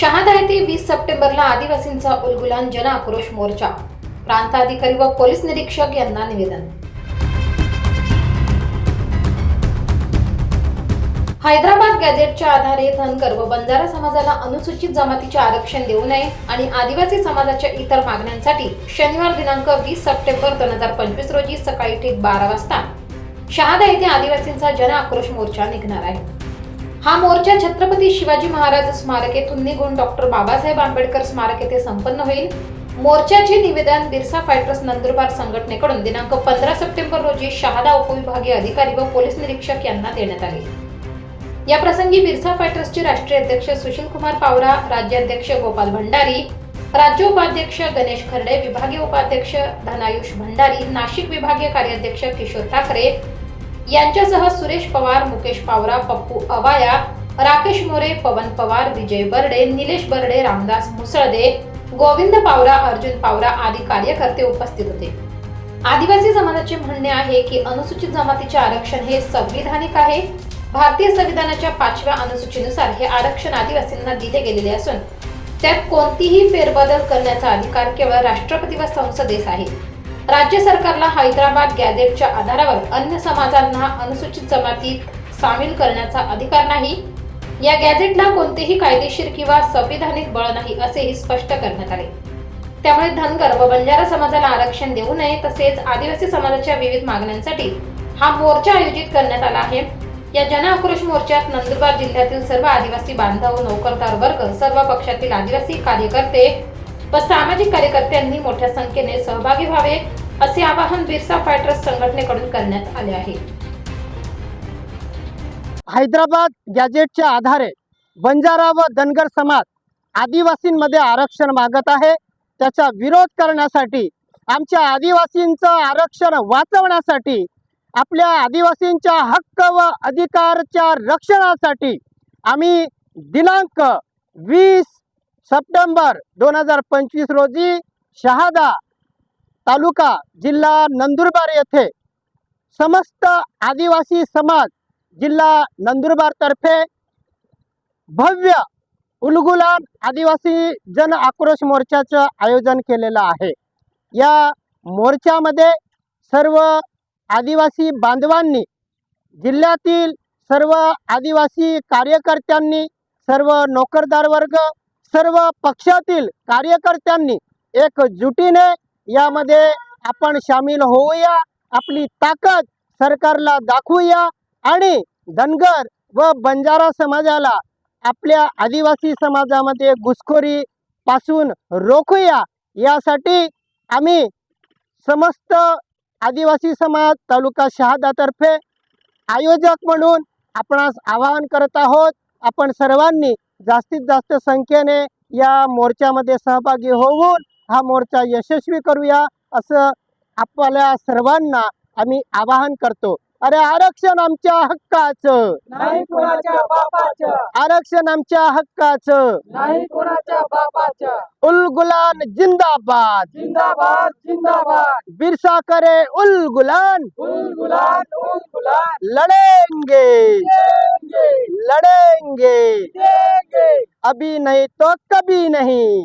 शहादा येथे वीस सप्टेंबरला आदिवासींचा उलगुलान जन आक्रोश मोर्चा. प्रांताधिकारी व पोलीस निरीक्षक यांना निवेदन. हैदराबाद गॅझेटच्या आधारे धनगर व बंजारा समाजाला अनुसूचित जमातीचे आरक्षण देऊ नये आणि आदिवासी समाजाच्या इतर मागण्यांसाठी शनिवार दिनांक वीस सप्टेंबर दोन हजार पंचवीस रोजी सकाळी ठीक बारा वाजता शहादा येथे आदिवासींचा जन आक्रोश मोर्चा निघणार आहे. हा मोर्चा छत्रपती शिवाजी महाराज स्मारक येथून निघून डॉक्टर बाबासाहेब आंबेडकर स्मारक येथे संपन्न होईल. मोर्चाचे निवेदन बिरसा फायटर्स नंदुरबार संघटनेकडून दिनांक पंधरा सप्टेंबर रोजी शहादा उपविभागीय अधिकारी व पोलीस निरीक्षक यांना देण्यात आले. या प्रसंगी बिरसा फायटर्सचे राष्ट्रीय अध्यक्ष सुशील कुमार पावरा राज्याध्यक्ष गोपाल भंडारी राज्य उपाध्यक्ष गणेश खर्डे विभागीय उपाध्यक्ष धनायुष भंडारी नाशिक विभागीय कार्याध्यक्ष किशोर ठाकरे यांच्यासह सुरेश पवार मुकेश पावरा पप्पू अवाया राकेश मोरे पवन पवार विजय बर्डे निलेश बर्डे रामदास मुसळदे गोविंद पावरा अर्जुन पावरा आदी कार्यकर्ते उपस्थित होते. आदिवासी समाजाचे म्हणणे आहे की अनुसूचित जमातीचे आरक्षण हे संविधानिक आहे. भारतीय संविधानाच्या पाचव्या अनुसूचीनुसार हे आरक्षण आदिवासींना दिले गेलेले असून त्यात कोणतीही फेरबदल करण्याचा अधिकार केवळ राष्ट्रपती व संसदेस आहे. राज्य सरकारला हैदराबाद गॅझेटच्या आधारावर अन्य समाजांना अनुसूचित जमातीत सामील करण्याचा अधिकार नाही. या गॅझेटला कोणतेही कायदेशीर किंवा संविधानिक बळ नाही असेही स्पष्ट करण्यात आले. त्यामुळे धनगर व बंजारा समाजाला आरक्षण देऊ नये तसेच आदिवासी समाजाच्या विविध मागण्यांसाठी हा मोर्चा आयोजित करण्यात आला आहे. या जन आक्रोश मोर्चात नंदुरबार जिल्ह्यातील सर्व आदिवासी बांधव नोकरदार वर्ग सर्व पक्षातील आदिवासी कार्यकर्ते व सामाजिक कार्यकर्त्यांनी मोठ्या संख्येने सहभागी व्हावे असे आवाहन बिरसा फायटर्स संघटनेकडून करण्यात आले आहे. हैदराबाद गॅजेटच्या आधारे बंजारा व धनगर समाज आदिवासींमध्ये आरक्षण मागत आहे. त्याचा विरोध करण्यासाठी आमच्या आदिवासींचं आरक्षण वाचवण्यासाठी आपल्या आदिवासींच्या हक्क व अधिकारच्या रक्षणासाठी आम्ही दिनांक वीस सप्टेंबर दोन हजार पंचवीस रोजी शहादा तालुका जिल्हा नंदुरबार येथे समस्त आदिवासी समाज जिल्हा नंदुरबारतर्फे भव्य उलगुलान आदिवासी जन आक्रोश मोर्चाचं आयोजन केलेलं आहे. या मोर्चामध्ये सर्व आदिवासी बांधवांनी जिल्ह्यातील सर्व आदिवासी कार्यकर्त्यांनी सर्व नोकरदार वर्ग सर्व पक्षातील कार्यकर्त्यांनी एकजुटीने यामध्ये आपण सामील होऊया. आपली ताकद सरकारला दाखवूया आणि धनगर व बंजारा समाजाला आपल्या आदिवासी समाजामध्ये घुसखोरी पासून रोखूया. यासाठी आम्ही समस्त आदिवासी समाज तालुका शहादातर्फे आयोजक म्हणून आपणास आवाहन करत आहोत. आपण सर्वांनी जास्तीत जास्त संख्येने या मोर्चामध्ये सहभागी होऊन हा मोर्चा यशस्वी करूया असं आपल्या सर्वांना आम्ही आवाहन करतो. अरे आरक्षण आमच्या हक्काचं. नाही कोणाच्या बापाच्या आरक्षण आमच्या हक्काचं. नाही कोणाच्या बापाच्या उलगुलान जिंदाबाद. जिंदाबाद जिंदाबाद. बिरसा करे उलगुलान उल गुलाल उल गुलाल लड़ेंगे. देंगे लड़ेंगे। अभी नहीं तो कभी नहीं।